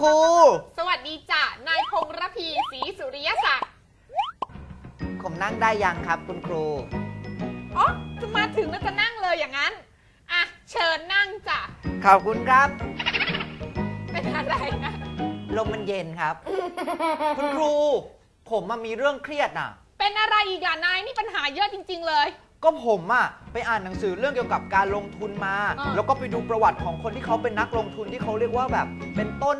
ครู สวัสดีจ้ะนายพงษ์ระพีศรีสุริยศักดิ์ผมนั่งได้ยังครับคุณครู อ๋อจะมาถึงแล้วจะนั่งเลยอย่างนั้น อะ เชิญนั่งจ้ะ ขอบคุณครับ เป็นอะไรนะ ลมมันเย็นครับ คุณครู ผมมามีเรื่องเครียดน่ะ เป็นอะไรอีกล่ะนายนี่ปัญหาเยอะจริง ๆ เลย ก็ผมอะไปอ่านหนังสือเรื่องเกี่ยวกับการลงทุนมา อ่า แล้วก็ไปดูประวัติของคนที่เขาเป็นนักลงทุนที่เขาเรียกว่าแบบ เป็นต้น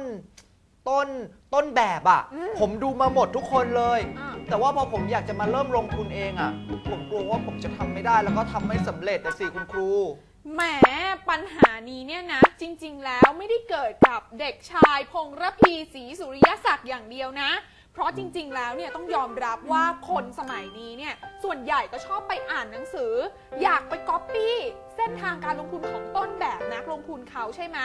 ต้นต้นแบบอะผมดูมาหมดทุกคนเลย อะแต่ว่าพอผมอยากจะมาเริ่มลงทุนเองอะผมกลัวว่าผมจะทำไม่ได้แล้วก็ทำไม่สำเร็จนะสิคุณครู แหมปัญหานี้เนี่ยนะ จริงๆแล้วไม่ได้เกิดกับเด็กชายพงษ์ระพีศรีสุริยศักดิ์อย่างเดียวนะ เพราะจริง ๆ แล้วเนี่ยต้องยอมรับว่าคนสมัยนี้เนี่ยส่วนใหญ่ก็ชอบไปอ่านหนังสือ อยากไปก๊อปปี้เส้นทางการลงทุนของต้นแบบนักลงทุนเขาใช่ไหม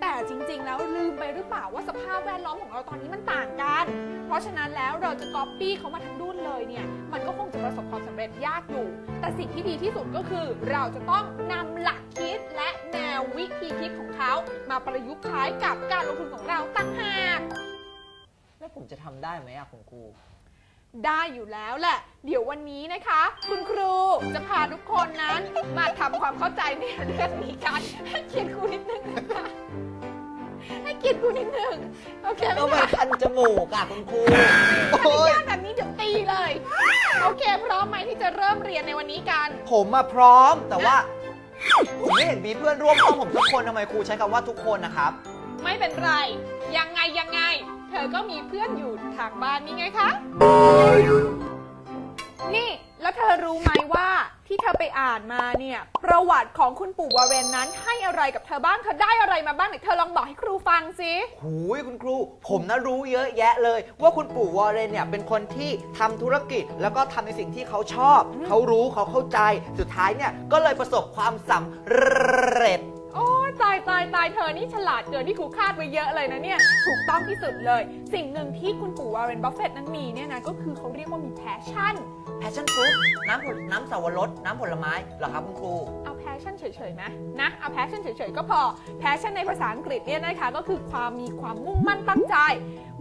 แต่จริง ๆ แล้วลืมไปหรือเปล่าว่าสภาพแวดล้อมของเราตอนนี้มันต่างกัน เพราะฉะนั้นแล้วเราจะก๊อปปี้เขามาทั้งรุ่นเลยเนี่ยมันก็คงจะประสบความสำเร็จยากอยู่ แต่สิ่งที่ดีที่สุดก็คือ เราจะต้องนำหลักคิดและแนววิธีคิดของเขามาประยุกต์ใช้กับการลงทุนของเราตั้งหาก แล้วผมจะทำได้ไหมอะคุณครู ได้อยู่แล้วแหละ เดี๋ยววันนี้นะคะ คุณครูจะพาทุกคนนั้นมาทำความเข้าใจในเรื่องนี้กันให้เกียรติครูนิดนึงนะคะให้เกียรติครูนิดนึงโอเคไหมก็ไม่คะ คันจมูกอะคุณครูถ้าโอ้ยยากแบบนี้เดี๋ยวตีเลย โอเค พร้อมไหมที่จะเริ่มเรียนในวันนี้กัน ผมมาพร้อมแต่ว่า ผมไม่เห็นมีเพื่อนร่วมห้องผมสักคนทำไมครูใช้คำว่าทุกคนนะครับ ไม่เป็นไร ยังไงยังไง เธอก็มีเพื่อนอยู่ทางบ้านนี่ไงคะ นี่ แล้วเธอรู้ไหมว่าที่เธอไปอ่านมาเนี่ย ประวัติของคุณปู่วาเรนนั้น ให้อะไรกับเธอบ้าง เธอได้อะไรมาบ้างไหนเธอลองบอกให้ครูฟังสิหูยคุณครู ผมนะรู้เยอะแยะเลย ว่าคุณปู่วอร์เรนเนี่ยเป็นคนที่ทำธุรกิจแล้วก็ทำในสิ่งที่เขาชอบ เขารู้เขาเข้าใจ สุดท้ายเนี่ยก็เลยประสบความสำเร็จ โอ้ยตายตายตายเธอนี่ฉลาดเกินที่ครูคาดไว้เยอะเลยนะเนี่ย ถูกต้องที่สุดเลย สิ่งหนึ่งที่คุณปู่วาเรนบัฟเฟตนั้นมีเนี่ยนะก็คือเขาเรียกว่ามีแพชชั่น passion fruit น้ำผลน้ำสาวรสน้ำผลไม้เหรอครับคุณครู เอาแพชชั่นเฉยๆไหมนะเอาแพชชั่นเฉยๆก็พอแพชชั่นในภาษาอังกฤษเนี่ยนะคะก็คือความมีความมุ่งมั่นตั้งใจ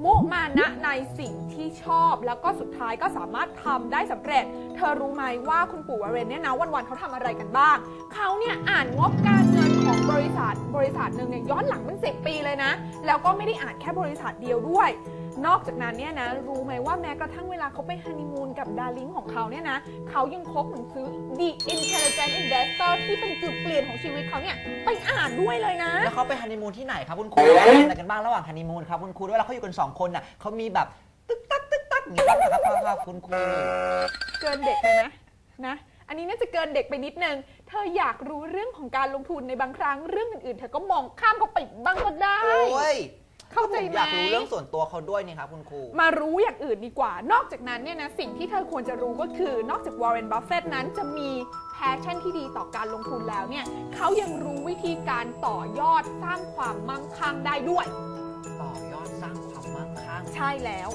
มุมานะในสิ่งที่ชอบ แล้วก็สุดท้ายก็สามารถทำได้สำเร็จ เธอรู้ไหมว่าคุณปู่วาเรนเนี่ยนะวันๆเขาทำอะไรกันบ้างเขาเนี่ยอ่านงบการเงิน ของบริษัทบริษัทหนึ่งเนี่ยย้อนหลังเป็นสิปีเลยนะ แล้วก็ไม่ได้อ่านแค่บริษัทเดียวด้วย นอกจากนั้นเนี่ยนะรู้ไหมว่าแม้กระทั่งเวลาเขาไปฮันนีมูนกับดาริงของเขาเนี่ยนะเขายังพกหนังสือ The Intelligent Investor ที่เป็นจุดเปลี่ยนของชีวิตเขาเนี่ยไปอ่านด้วยเลยนะ แล้วเขาไปฮันนีมูนที่ไหนครับคุณครูทำอะไรกันบ้างระหว่างฮันนีมูนครับคุณครูด้วยเวลาเขาอยู่กันสองคนน่ะเขามีแบบตึ๊กตักตึ๊กตักอย่างนี้บ้างไหมครับครับคุณครูเกินเด็กไปไหมนะ อันนี้น่าจะเกินเด็กไปนิดนึง เธออยากรู้เรื่องของการลงทุนในบางครั้งเรื่องอื่นๆ เธอก็มองข้ามเขาไปบ้างก็ได้ โอ้ยเข้าใจผมไหม อยากรู้เรื่องส่วนตัวเขาด้วยนี่ครับคุณครู มารู้อย่างอื่นดีกว่า นอกจากนั้นเนี่ยนะสิ่งที่เธอควรจะรู้ก็คือนอกจากวอร์เรน บัฟเฟตนั้นจะมีแพชชั่นที่ดีต่อการลงทุนแล้วเนี่ยเขายังรู้วิธีการต่อยอดสร้างความมั่งคั่งได้ด้วย ต่อยอดสร้างความมั่งคั่ง ใช่แล้ว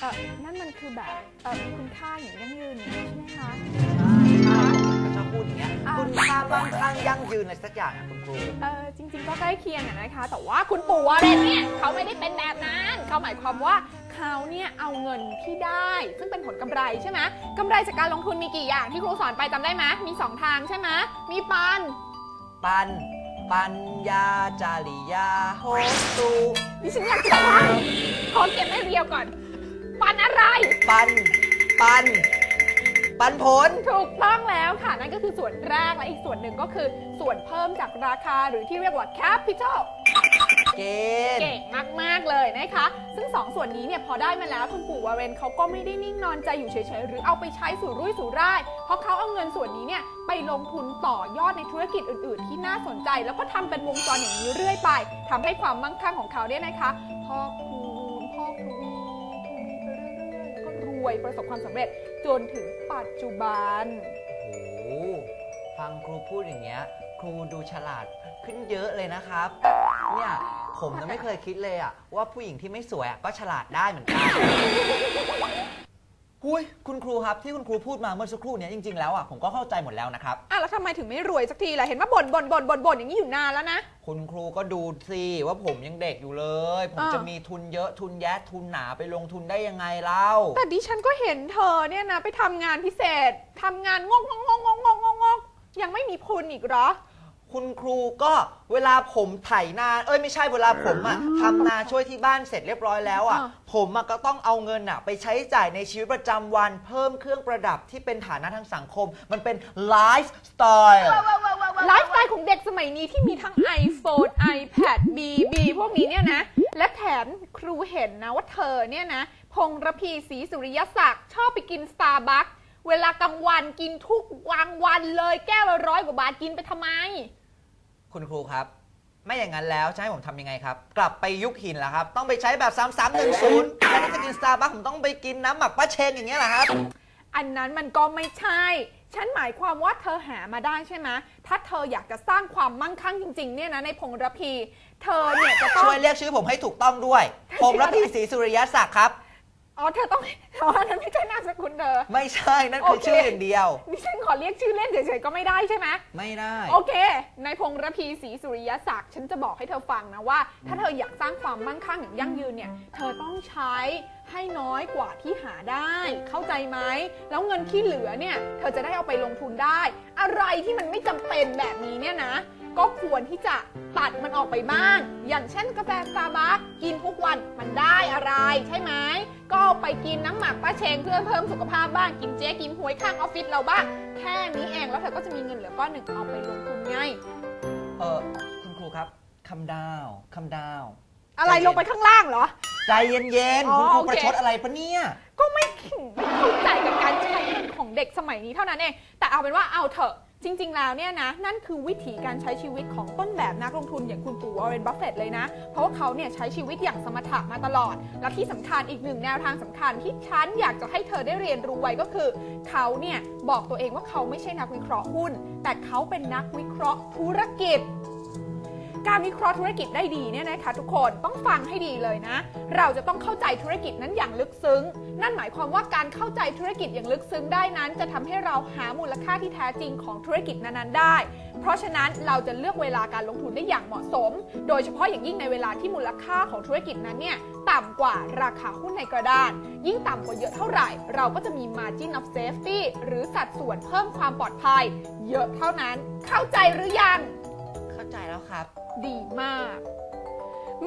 เออนั่นมันคือแบบเออคุณค่าอย่างยั่งยืนอย่างนี้ใช่ไหมคะใช่ใช่เขาชอบพูดอย่างเงี้ยอ่าคุณค่ามั่งคั่งยั่งยืนอะไรสักอย่างอะคุณครูเออจริง ๆ ก็ใกล้เคียงอะนะคะ แต่ว่าคุณปู่วอร์เรนเนี่ยเขาไม่ได้เป็นแบบนั้นเขาหมายความว่าเขาเนี่ยเอาเงินที่ได้ ซึ่งเป็นผลกำไรใช่ไหมกำไรจากการลงทุนมีกี่อย่างที่ครูสอนไปจำได้ไหมมีสองทางใช่ไหมมีปัน ปัน ปัญญาจาริยาโฮตูดิฉันอยากจะว่าขอเก็บให้เรียวก่อน ปันอะไร ปัน ปัน ปันผล ถูกต้องแล้วค่ะ นั่นก็คือส่วนแรกและอีกส่วนหนึ่งก็คือส่วนเพิ่มจากราคาหรือที่เรียกว่า capital เกณฑ์เก่งมาก ๆ เลยนะคะ ซึ่ง 2 ส่วนนี้เนี่ยพอได้มาแล้วคุณปู่วาเรนเขาก็ไม่ได้นิ่งนอนใจอยู่เฉย ๆ หรือเอาไปใช้สู่รุ่ยสู่ร่าย เพราะเขาเอาเงินส่วนนี้เนี่ยไปลงทุนต่อยอดในธุรกิจอื่น ๆ ที่น่าสนใจ แล้วก็ทำเป็นวงจรอย่างนี้เรื่อยไปทำให้ความมั่งคั่งของเขาเนี่ยนะคะพอกคูณพอกทวี วยประสบความสำเร็จจนถึงปัจจุบัน โอ้โหฟังครูพูดอย่างเงี้ย ครูดูฉลาดขึ้นเยอะเลยนะครับ เนี่ยผมจะไม่เคยคิดเลยอะว่าผู้หญิงที่ไม่สวยอะก็ฉลาดได้เหมือนกัน หุยคุณครูครับที่คุณครูพูดมาเมื่อสักครู่เนี้ยจริงๆแล้วอะผมก็เข้าใจหมดแล้วนะครับ อะแล้วทำไมถึงไม่รวยสักทีล่ะ เห็นว่าบ่นบ่นบ่นบ่นบ่นอย่างนี้อยู่นานแล้วนะ คุณครูก็ดูสิว่าผมยังเด็กอยู่เลย ผมอ่า จะมีทุนเยอะทุนแยะทุนหนาไปลงทุนได้ยังไงเล่า แต่ดิฉันก็เห็นเธอเนี่ยนะไปทำงานพิเศษทำงานงกงกงกงกงกงกยังไม่มีทุนอีกเหรอ คุณครูก็เวลาผมไถนาเอ้ยไม่ใช่เวลาผมอะทำนาช่วยที่บ้านเสร็จเรียบร้อยแล้วอะอ่าผมอะก็ต้องเอาเงินอะไปใช้จ่ายในชีวิตประจำวัน เพิ่มเครื่องประดับที่เป็นฐานะทางสังคม มันเป็นไลฟ์สไตล์ไลฟ์สไตล์ของเด็กสมัยนี้ที่มีทั้ง iPhone iPad BB พวกนี้เนี่ยนะ และแถมครูเห็นนะว่าเธอเนี่ยนะ พงระพีศรีสุริยศักดิ์ชอบไปกินสตาร์บัคเวลากลางวันกินทุกวางวันเลยแก้วละร้อยกว่าบาทกินไปทำไม คุณครูครับ ไม่อย่างนั้นแล้วจะให้ผมทำยังไงครับ กลับไปยุคหินแล้วครับ ต้องไปใช้แบบ 3310แทนที่จะกินสตาร์บัคผมต้องไปกินน้ำหมักป้าเชงอย่างเงี้ยเหรอครับ อันนั้นมันก็ไม่ใช่ ฉันหมายความว่าเธอหามาได้ใช่ไหมถ้าเธออยากจะสร้างความมั่งคั่งจริงๆเนี่ยนะในพงระพี เธอเนี่ยจะต้อง ช่วยเรียกชื่อผมให้ถูกต้องด้วย ผมรับพีศรีสุริยศักดิ์ครับ อ๋อเธอต้องอ๋ออันนั้นไม่ใช่นามสกุลเธอ ไม่ใช่นั่นคือโอเค ชื่ออย่างเดียว ดิฉันขอเรียกชื่อเล่นเฉยๆก็ไม่ได้ใช่ไหม ไม่ได้ โอเค ในพงระพีศรีสุริยศักดิ์ ฉันจะบอกให้เธอฟังนะว่า ถ้าเธออยากสร้างความมั่งคั่งอย่างยั่งยืนเนี่ย เธอต้องใช้ให้น้อยกว่าที่หาได้ เข้าใจไหม แล้วเงินที่เหลือเนี่ย เธอจะได้เอาไปลงทุนได้ อะไรที่มันไม่จำเป็นแบบนี้เนี่ยนะ ก็ควรที่จะตัดมันออกไปบ้าง อย่างเช่นกาแฟสตาร์บัคกินทุกวันมันได้อะไรใช่ไหม ก็เอาไปกินน้ำหมักป้าเชงเพื่อเพิ่มสุขภาพบ้าง กินเจ๊กินหวยข้างออฟฟิศเราบ้าง แค่นี้เองแล้วเธอก็จะมีเงินเหลือก้อนหนึ่งเอาไปลงทุนไง เออคุณครูครับคำดาวคำดาว อะไรลงไปข้างล่างเหรอ ใจเย็นอ๋ๆ อคุณครูโอเค ประชดอะไรปะเนี่ย ก็ไม่ไม่เข้าใจกับการใช้เงินของเด็กสมัยนี้เท่านั้นเอง แต่เอาเป็นว่าเอาเถอะ จริงๆ แล้วเนี่ยนะนั่นคือวิถีการใช้ชีวิตของต้นแบบนักลงทุนอย่างคุณปู่วอร์เรนบัฟเฟตเลยนะ เพราะว่าเขาเนี่ยใช้ชีวิตอย่างสมถะมาตลอด และที่สำคัญอีกหนึ่งแนวทางสำคัญที่ฉันอยากจะให้เธอได้เรียนรู้ไว้ก็คือ เขาเนี่ยบอกตัวเองว่าเขาไม่ใช่นักวิเคราะห์หุ้น แต่เขาเป็นนักวิเคราะห์ธุรกิจ การวิเคราะห์ธุรกิจได้ดีเนี่ยนะคะทุกคนต้องฟังให้ดีเลยนะ เราจะต้องเข้าใจธุรกิจนั้นอย่างลึกซึ้ง นั่นหมายความว่าการเข้าใจธุรกิจอย่างลึกซึ้งได้นั้น จะทำให้เราหามูลค่าที่แท้จริงของธุรกิจนั้นๆได้ เพราะฉะนั้นเราจะเลือกเวลาการลงทุนได้อย่างเหมาะสม โดยเฉพาะอย่างยิ่งในเวลาที่มูลค่าของธุรกิจนั้นเนี่ยต่ำกว่าราคาหุ้นในกระดาน ยิ่งต่ำกว่าเยอะเท่าไหร่ เราก็จะมี margin of safety หรือสัดส่วนเพิ่มความปลอดภัย เยอะเท่านั้น เข้าใจหรือยัง เข้าใจแล้วครับ ดีมาก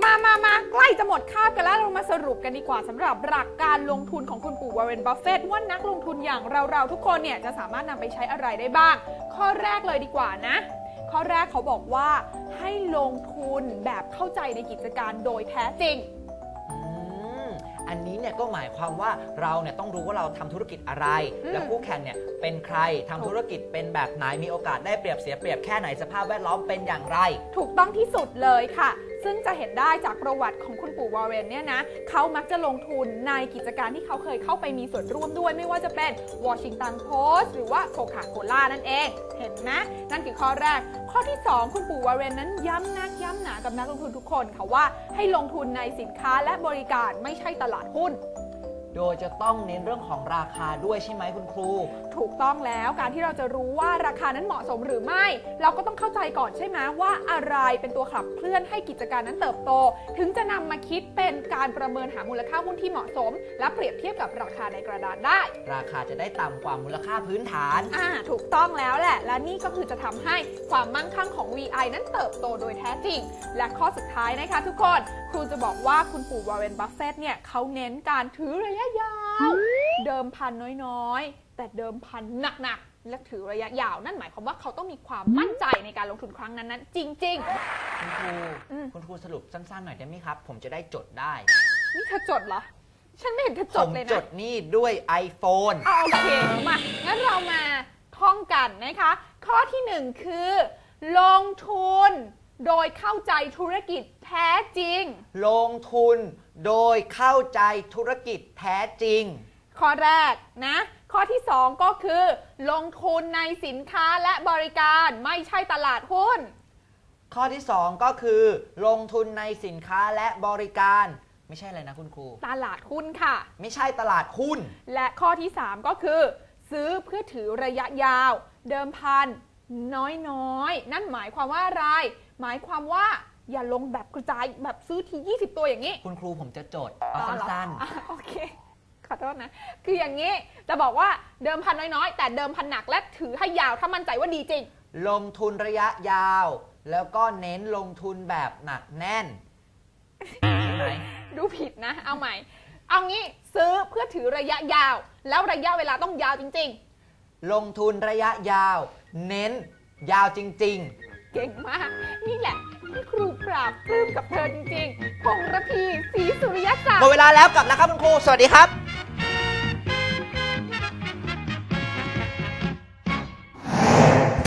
มามามาใกล้จะหมดคาบกันแล้วเรามาสรุปกันดีกว่าสำหรับหลักการลงทุนของคุณปู่วอร์เรนบัฟเฟตว่านักลงทุนอย่างเราๆทุกคนเนี่ยจะสามารถนำไปใช้อะไรได้บ้าง ข้อแรกเลยดีกว่านะ ข้อแรกเขาบอกว่าให้ลงทุนแบบเข้าใจในกิจการโดยแท้จริง อันนี้เนี่ยก็หมายความว่าเราเนี่ยต้องรู้ว่าเราทำธุรกิจอะไร อืม และคู่แข่งเนี่ยเป็นใครทำธุรกิจเป็นแบบไหนมีโอกาสได้เปรียบเสียเปรียบแค่ไหนสภาพแวดล้อมเป็นอย่างไร ถูกต้องที่สุดเลยค่ะ ซึ่งจะเห็นได้จากประวัติของคุณปู่วอร์เรนเนี่ยนะเขามักจะลงทุนในกิจการที่เขาเคยเข้าไปมีส่วนร่วมด้วย ไม่ว่าจะเป็นวอชิงตันโพสต์หรือว่าโคคาโคล่านั่นเอง เห็นไหมนั่นคือข้อแรก ข้อที่ 2 คุณปู่วอร์เรนนั้นย้ำนักย้ำหนากับนักลงทุนทุกคนค่ะว่าให้ลงทุนในสินค้าและบริการไม่ใช่ตลาดหุ้น โดยจะต้องเน้นเรื่องของราคาด้วยใช่ไหมคุณครู ถูกต้องแล้วการที่เราจะรู้ว่าราคานั้นเหมาะสมหรือไม่ เราก็ต้องเข้าใจก่อนใช่ไหมว่าอะไรเป็นตัวขับเคลื่อนให้กิจการนั้นเติบโต ถึงจะนำมาคิดเป็นการประเมินหามูลค่าหุ้นที่เหมาะสม และเปรียบเทียบกับราคาในกระดานได้ ราคาจะได้ต่ำกว่ามูลค่าพื้นฐานอ่าถูกต้องแล้วแหละ และนี่ก็คือจะทำให้ความมั่งคั่งของ VI นั้นเติบโตโดยแท้จริง และข้อสุดท้ายนะคะทุกคน ครูจะบอกว่าคุณปู่วอร์เรนบัฟเฟตเนี่ยเขาเน้นการถือระยะยาว เดิมพันน้อยๆ แต่เดิมพันหนักๆ และถือระยะยาว นั่นหมายความว่าเขาต้องมีความมั่นใจในการลงทุนครั้งนั้นๆจริง คุณครูอืม คุณครูสรุปสั้นๆหน่อยได้ไหมครับ ผมจะได้จดได้ ๆ นี่เธอจดเหรอ ฉันไม่เห็นเธอจผดมเลยจนะดนี่ด้วย iPhone เอาโอเคมา งั้นเรามาท่องกันนะคะ ข้อที่หนึ่งคือ ลงทุน โดยเข้าใจธุรกิจแท้จริง ลงทุนโดยเข้าใจธุรกิจแท้จริง ข้อแรกนะ ข้อที่ 2 ก็คือ ลงทุนในสินค้าและบริการไม่ใช่ตลาดหุ้น ข้อที่ 2 ก็คือ ลงทุนในสินค้าและบริการ ไม่ใช่อะไรนะคุณครู ตลาดหุ้นค่ะ ไม่ใช่ตลาดหุ้น และข้อที่ 3 ก็คือ ซื้อเพื่อถือระยะยาว เดิมพันน้อยๆนั่นหมายความว่าอะไร หมายความว่าอย่าลงแบบกระจายแบบซื้อที 20 ตัวอย่างนี้ คุณครูผมจะจดเอาอ๋อเหรอสั้นอะโอเค ขอโทษนะ คืออย่างนี้จะบอกว่าเดิมพันน้อยๆ แต่เดิมพันหนักและถือให้ยาวถ้ามั่นใจว่าดีจริง ๆ ลงทุนระยะยาว แล้วก็เน้นลงทุนแบบหนักแน่นใช่ไหมดูผิดนะ เอาใหม่ เอางี้ซื้อเพื่อถือระยะยาว แล้วระยะเวลาต้องยาวจริง ลงทุนระยะยาว เน้นยาวจริง ๆ เก่งมาก นี่แหละที่ครูปราบปลื้มกับเธอจริงๆพงระพีศรีสุริยศักดิ์ หมดเวลาแล้วกลับแล้วครับคุณครู สวัสดีครับ